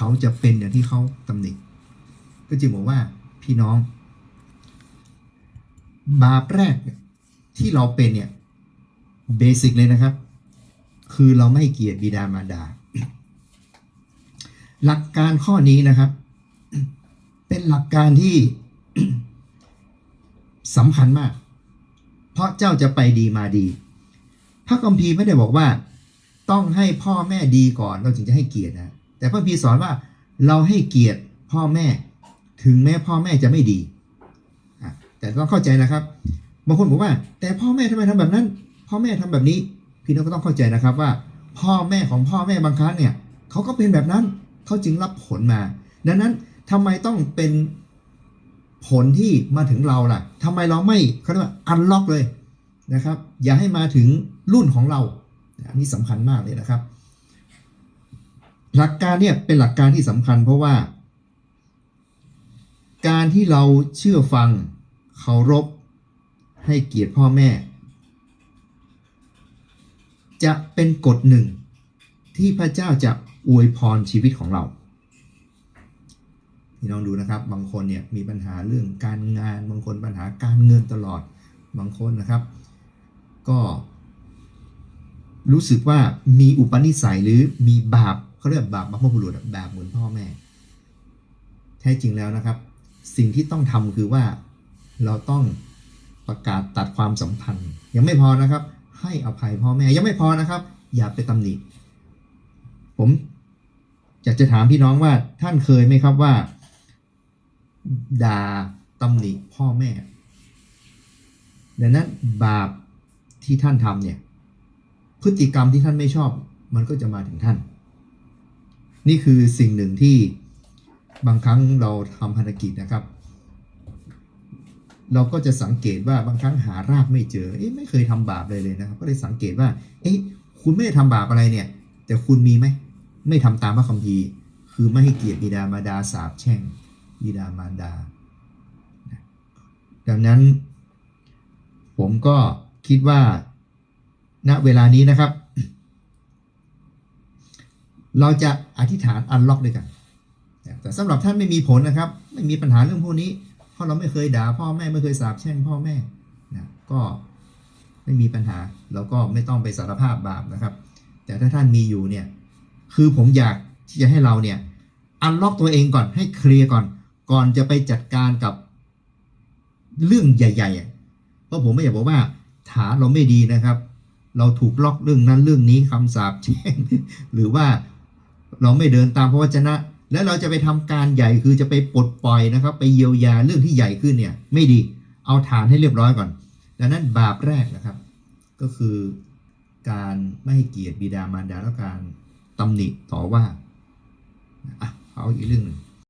เขาจะเป็นอย่างที่เขาตำหนิก็จึงบอกว่าพี่น้อง บาปแรกที่เราเป็นเนี่ยเบสิกเลยนะครับ คือเราไม่เกียรติบิดามารดา หลักการข้อนี้นะครับ เป็นหลักการที่สำคัญมาก เพราะเจ้าจะไปดีมาดี พระคัมภีร์ไม่ได้บอกว่า ต้องให้พ่อแม่ดีก่อนเราถึงจะให้เกียรตินะ แต่พระคัมภีร์สอนว่าเราให้เกียรติพ่อแม่ ถึงแม้พ่อแม่จะไม่ดีแต่ต้องเข้าใจนะครับบางคนบอกว่า แต่พ่อแม่ทำไมทำแบบนั้น พ่อแม่ทำแบบนี้ พี่น้องก็ต้องเข้าใจนะครับว่า พ่อแม่ของพ่อแม่บางครั้งเนี่ยเขาก็เป็นแบบนั้นเขาจึงรับผลมา ดังนั้นทำไมต้องเป็นผลที่มาถึงเราล่ะทำไมเราไม่เขาเรียกว่าอันล็อกเลยนะครับ อย่าให้มาถึงรุ่นของเราอันนี้สำคัญมากเลยนะครับ หลักการเนี่ยเป็นหลักการที่สำคัญเพราะว่า การที่เราเชื่อฟังเคารพให้เกียรติพ่อแม่ จะเป็นกฎหนึ่ง ที่พระเจ้าจะอวยพรชีวิตของเราพี่น้องดูนะครับ บางคนเนี่ยมีปัญหาเรื่องการงาน บางคนปัญหาการเงินตลอด บางคนนะครับ ก็ รู้สึกว่ามีอุปนิสัยหรือมีบาป เขาเรียกแบาปบรรพบุรุษอะบเหมือนพ่อแม่ แท้จริงแล้วนะครับ สิ่งที่ต้องทำคือว่าเราต้องประกาศตัดความสัมพันธ์ ยังไม่พอนะครับ ให้อภัยพ่อแม่ยังไม่พอนะครับ อย่าไปตำหนิผมอยากจะถามพี่น้องว่าท่านเคยไหมครับว่าด่าตำหนิพ่อแม่ ดังนั้นบาปที่ท่านทำเนี่ย พฤติกรรมที่ท่านไม่ชอบ มันก็จะมาถึงท่าน นี่คือสิ่งหนึ่งที่บางครั้งเราทำภารกิจนะครับ เราก็จะสังเกตว่าบางครั้งหารากไม่เจอ เอ๊ะไม่เคยทำบาปเลยเลยนะครับ ก็เลยสังเกตว่า เอ๊ะคุณไม่ได้ทำบาปอะไรเนี่ย แต่คุณมีไหมไม่ทำตามพระคัมภีร์ คือไม่ให้เกียรติบิดามารดาสาบแช่งบิดามารดา ดังนั้น ผมก็คิดว่าณเวลานี้นะครับ เราจะอธิษฐานอันล็อกด้วยกัน แต่สำหรับท่านไม่มีผลนะครับ ไม่มีปัญหาเรื่องพวกนี้ เพราะเราไม่เคยด่าพ่อแม่ไม่เคยสาบแช่งพ่อแม่นะก็ไม่มีปัญหาเราก็ไม่ต้องไปสารภาพบาปนะครับ แต่ถ้าท่านมีอยู่เนี่ยคือผมอยากที่จะให้เราเนี่ยอันล็อกตัวเองก่อนให้เคลียร์ก่อน ก่อนจะไปจัดการกับเรื่องใหญ่ๆเพราะผมไม่อยากบอกว่าฐานเราไม่ดีนะครับ เราถูกล็อกเรื่องนั้นเรื่องนี้คำสาปแช่งหรือว่า เราไม่เดินตามพระวจนะ แล้วเราจะไปทำการใหญ่คือจะไปปลดปล่อยนะครับ ไปเยียวยาเรื่องที่ใหญ่ขึ้นเนี่ย ไม่ดีเอาฐานให้เรียบร้อยก่อน ดังนั้นบาปแรกนะครับ ก็คือการไม่ให้เกียรติบิดามารดาและการตำหนิต่อว่าอะเอาอีกเรื่องหนึ่ง